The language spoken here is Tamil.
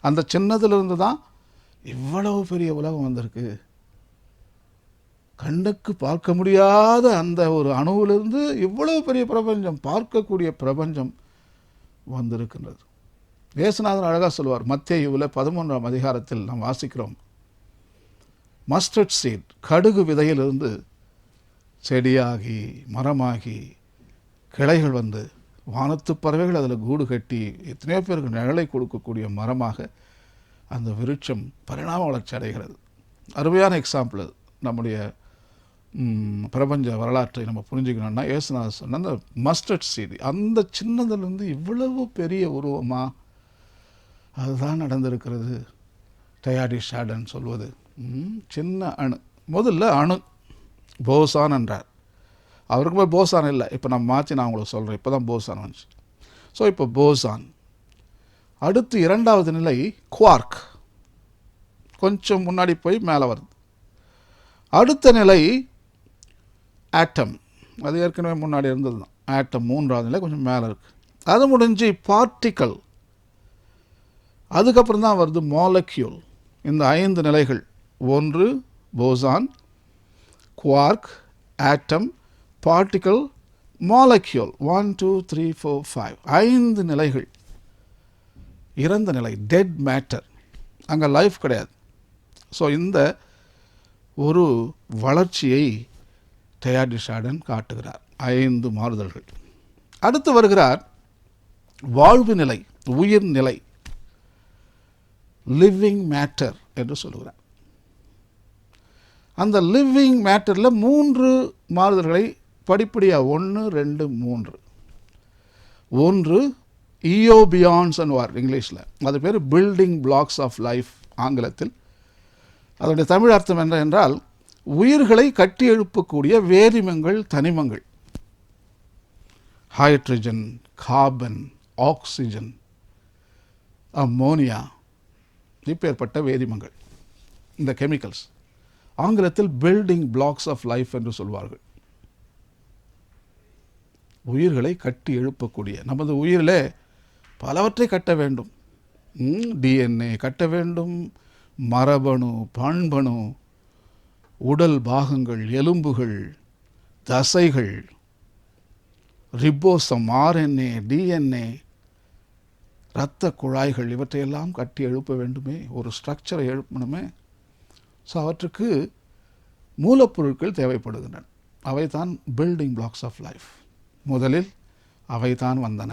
அந்த சின்னதிலிருந்து தான் இவ்வளவு பெரிய உலகம் வந்திருக்கு. கண்ணுக்கு பார்க்க முடியாத அந்த ஒரு அணுவிலிருந்து இவ்வளவு பெரிய பிரபஞ்சம் பார்க்கக்கூடிய பிரபஞ்சம் வந்திருக்கின்றது. வேசுநாதன் அழகாக சொல்வார் மத்திய பதிமூன்றாம் அதிகாரத்தில் நாம் வாசிக்கிறோம். மஸ்டர்ட் சீட் கடுகு விதையிலிருந்து செடியாகி மரமாகி கிளைகள் வந்து வானத்து பறவைகள் அதில் கூடு கட்டி எத்தனையோ பேருக்கு நிழலை கொடுக்கக்கூடிய மரமாக அந்த விருட்சம் பரிணாம வளர்ச்சி அடைகிறது. அருமையான எக்ஸாம்பிள் அது. நம்முடைய பிரபஞ்ச வரலாற்றை நம்ம புரிஞ்சுக்கணும்னா ஏசுநாதர் சொன்ன அந்த மஸ்டர்ட் சீடு அந்த சின்னதுலேருந்து இவ்வளவு பெரிய உருவமாக அதுதான் நடந்திருக்கிறது. டயாடி ஷாடன் சொல்வது. சின்ன அணு. முதல்ல அணு. போசான் என்றார். அவருக்கு போய் போசான் இல்லை. இப்போ நான் மாற்றி நான் உங்களுக்கு சொல்கிறேன் இப்போ தான் போசான் வந்துச்சு. ஸோ இப்போ போசான் அடுத்து இரண்டாவது நிலை குவார்க். கொஞ்சம் முன்னாடி போய் மேலே வருது. அடுத்த நிலை ஆட்டம். அது ஏற்கனவே முன்னாடி இருந்தது தான். ஆட்டம் மூன்றாவது நிலை கொஞ்சம் மேலே இருக்குது அது முடிஞ்சு பார்ட்டிக்கல். அதுக்கப்புறம் தான் வருது மாலக்யூல். இந்த ஐந்து நிலைகள். ஒன்று boson quark atom. Particle molecule one two three four five ஐந்து நிலைகள். இறந்த நிலை. டெட் மேட்டர் அங்கே லைஃப் கிடையாது. ஸோ இந்த ஒரு வளர்ச்சியை டயாடி ஷாடன் காட்டுகிறார். ஐந்து மாறுதல்கள். அடுத்து வருகிறார். வாழ்வு நிலை உயிர் நிலை லிவிங் மேட்டர் என்று சொல்கிறார் அந்த லிவிங் மேட்டரில் மூன்று மாறுதல்களை படிப்படியாக ஒன்று ரெண்டு மூன்று. ஒன்று இயோபியான்ஸ் வார் இங்கிலீஷில். அது பேர் பில்டிங் பிளாக்ஸ் ஆஃப் லைஃப் ஆங்கிலத்தில். அதனுடைய தமிழ் அர்த்தம் என்ன என்றால் உயிர்களை கட்டி எழுப்பக்கூடிய வேதிமங்கள் தனிமங்கள். ஹைட்ரஜன் கார்பன் ஆக்சிஜன் அம்மோனியா இப்பேற்பட்ட வேதிமங்கள். இந்த கெமிக்கல்ஸ் ஆங்கிலத்தில் பில்டிங் பிளாக்ஸ் ஆஃப் லைஃப் என்று சொல்வார்கள். உயிர்களை கட்டி எழுப்பக்கூடிய. நமது உயிரிலே பலவற்றை கட்ட வேண்டும். டிஎன்ஏ கட்ட வேண்டும். மரபணு பண்பணு உடல் பாகங்கள் எலும்புகள் தசைகள் ரிப்போசம் ஆர்என்ஏ டிஎன்ஏ இரத்த குழாய்கள் இவற்றையெல்லாம் கட்டி எழுப்ப வேண்டுமே. ஒரு ஸ்ட்ரக்சரை எழுப்பணுமே. ஸோ அவற்றுக்கு மூலப்பொருட்கள் தேவைப்படுகின்றன. அவை தான் பில்டிங் பிளாக்ஸ் ஆஃப் லைஃப் முதலில் அவை தான் வந்தன.